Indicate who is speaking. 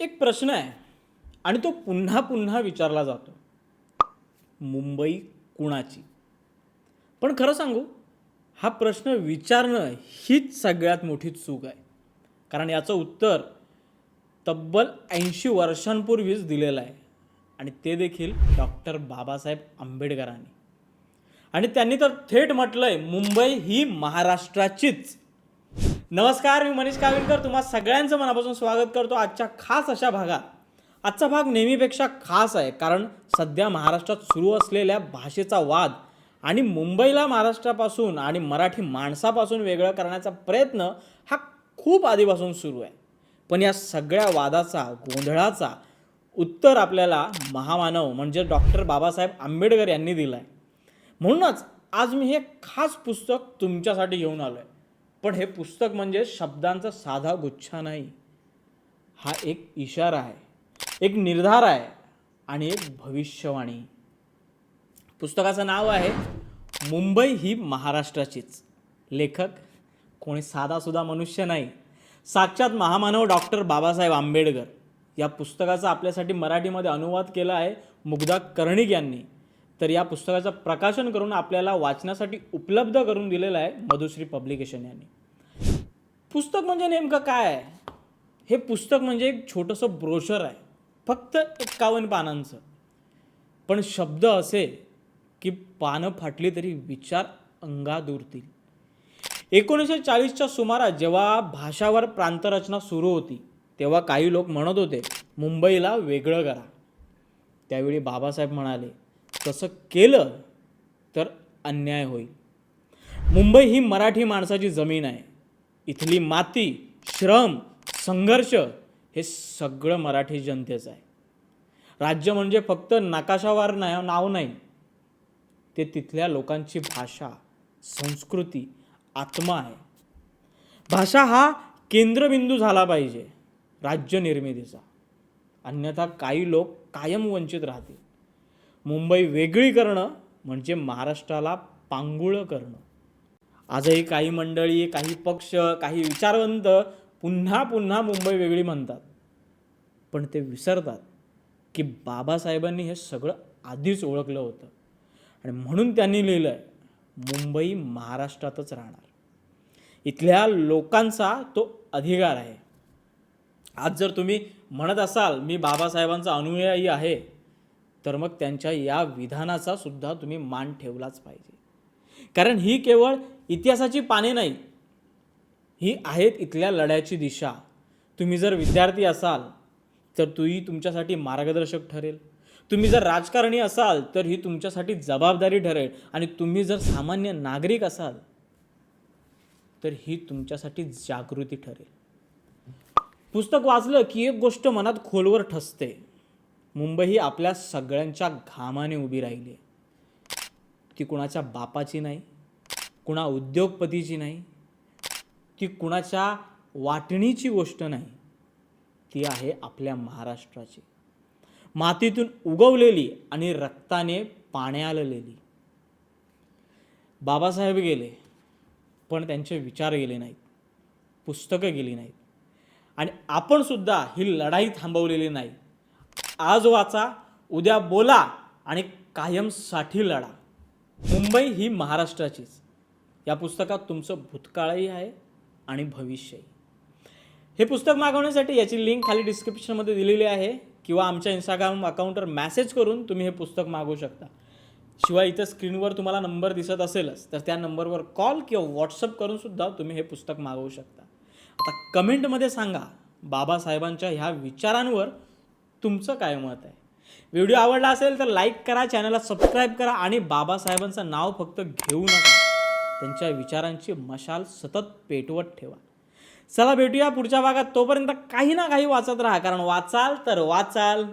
Speaker 1: एक प्रश्न आहे आणि तो पुन्हा पुन्हा विचारला जातो. मुंबई कुणाची? पण खरं सांगू हा प्रश्न विचारणं हीच सगळ्यात मोठी चूक आहे. कारण याचं उत्तर तब्बल ऐंशी वर्षांपूर्वीच दिलेलं आहे. आणि ते देखील डॉक्टर बाबासाहेब आंबेडकरांनी. आणि त्यांनी तर थेट म्हटलं आहे मुंबई ही महाराष्ट्राचीच. नमस्कार मी मनीष काविलकर तुम्हा सगळ्यांचं मनापासून स्वागत करतो आजच्या खास अशा भागात. आजचा भाग नेहमीपेक्षा खास आहे कारण सध्या महाराष्ट्रात सुरू असलेल्या भाषेचा वाद आणि मुंबईला महाराष्ट्रापासून आणि मराठी माणसापासून वेगळं करण्याचा प्रयत्न हा खूप आधीपासून सुरू आहे. पण या सगळ्या वादाचा गोंधळाचा उत्तर आपल्याला महामानव म्हणजे डॉक्टर बाबासाहेब आंबेडकर यांनी दिलं आहे म्हणूनच आज मी हे खास पुस्तक तुमच्यासाठी घेऊन आलो आहे पण हे पुस्तक म्हणजे शब्दांचा साधा गुच्छा नाही. हा एक इशारा आहे एक निर्धार आहे आणि एक भविष्यवाणी. पुस्तकाचं नाव आहे मुंबई ही महाराष्ट्राचीच. लेखक कोणी साधासुद्धा मनुष्य नाही. साक्षात महामानव डॉक्टर बाबासाहेब आंबेडकर. या पुस्तकाचा आपल्यासाठी मराठीमध्ये अनुवाद केला आहे मुग्धा कर्णिक यांनी. तर या पुस्तकाचं प्रकाशन करून आपल्याला वाचण्यासाठी उपलब्ध करून दिलेलं आहे मधुश्री पब्लिकेशन यांनी. पुस्तक म्हणजे नेमकं काय? आहे हे पुस्तक म्हणजे एक छोटंसं ब्रोशर आहे. फक्त एक्कावन्न पानांचं. पण शब्द असे की पानं फाटली तरी विचार अंगात उरतील एकोणीसशे चाळीसच्या सुमारास जेव्हा भाषावर प्रांतरचना सुरू होती तेव्हा काही लोक म्हणत होते मुंबईला वेगळं करा. त्यावेळी बाबासाहेब म्हणाले तसं केलं तर अन्याय होईल. मुंबई ही मराठी माणसाची जमीन आहे. इथली माती श्रम संघर्ष हे सगळं मराठी जनतेचं आहे. राज्य म्हणजे फक्त नाकाशावार नाही नाव नाही. ते तिथल्या लोकांची भाषा संस्कृती आत्मा आहे. भाषा हा केंद्रबिंदू झाला पाहिजे राज्य निर्मितीचा. अन्यथा काही लोक कायम वंचित राहतील. मुंबई वेगळी करणं म्हणजे महाराष्ट्राला पांगुळं करणं. आजही काही मंडळी काही पक्ष काही विचारवंत पुन्हा पुन्हा मुंबई वेगळी म्हणतात. पण ते विसरतात की बाबासाहेबांनी हे सगळं आधीच ओळखलं होतं. आणि म्हणून त्यांनी लिहिलं आहे मुंबई महाराष्ट्रातच राहणार. इथल्या लोकांचा तो अधिकार आहे. आज जर तुम्ही म्हणत असाल मी बाबासाहेबांचा अनुयायी आहे तर मग त्यांच्या या विधानाचा सुद्धा तुम्ही मान ठेवलाच पाहिजे. कारण ही केवळ इतिहासाची पाने नाही ही आहेत इथल्या लढ्याची दिशा. तुम्ही जर विद्यार्थी असाल तर तोही तुमच्यासाठी मार्गदर्शक ठरेल. तुम्ही जर राजकारणी असाल तर ही तुमच्यासाठी जबाबदारी ठरेल. आणि तुम्ही जर सामान्य नागरिक असाल तर ही तुमच्यासाठी जागृती ठरेल. पुस्तक वाचलं की एक गोष्ट मनात खोलवर ठसते. मुंबई ही आपल्या सगळ्यांच्या घामाने उभी राहिली आहे. ती कुणाच्या बापाची नाही कुणा उद्योगपतीची नाही ती कुणाच्या वाटणीची गोष्ट नाही. ती आहे आपल्या महाराष्ट्राची. मातीतून उगवलेली आणि रक्ताने पाण्यालेली बाबासाहेब गेले पण त्यांचे विचार गेले नाहीत पुस्तकं गेली नाहीत. आणि आपणसुद्धा ही लढाई थांबवलेली नाही. आज वाचा उद्या बोला आणि कायमसाठी लढा. मुंबई ही महाराष्ट्राचीच. या पुस्तकात तुमचं भूतकाळही आहे आणि भविष्यही. हे पुस्तक मागवण्यासाठी याची लिंक खाली डिस्क्रिप्शनमध्ये दिलेली आहे किंवा आमच्या इंस्टाग्राम अकाउंटवर मॅसेज करून तुम्ही हे पुस्तक मागवू शकता. शिवाय इथं स्क्रीनवर तुम्हाला नंबर दिसत असेलच तर त्या नंबरवर कॉल किंवा व्हॉट्सअप करूनसुद्धा तुम्ही हे पुस्तक मागवू शकता. आता कमेंटमध्ये सांगा बाबासाहेबांच्या ह्या विचारांवर तुमचं काय मत आहे? व्हिडिओ आवडला असेल तर लाईक करा चॅनलला सबस्क्राईब करा आणि बाबासाहेबांचं नाव फक्त घेऊ नका. त्यांच्या विचारांची मशाल सतत पेटवत ठेवा. चला भेटूया पुढच्या भागात. तोपर्यंत काही ना काही वाचत राहा कारण वाचाल तर वाचाल.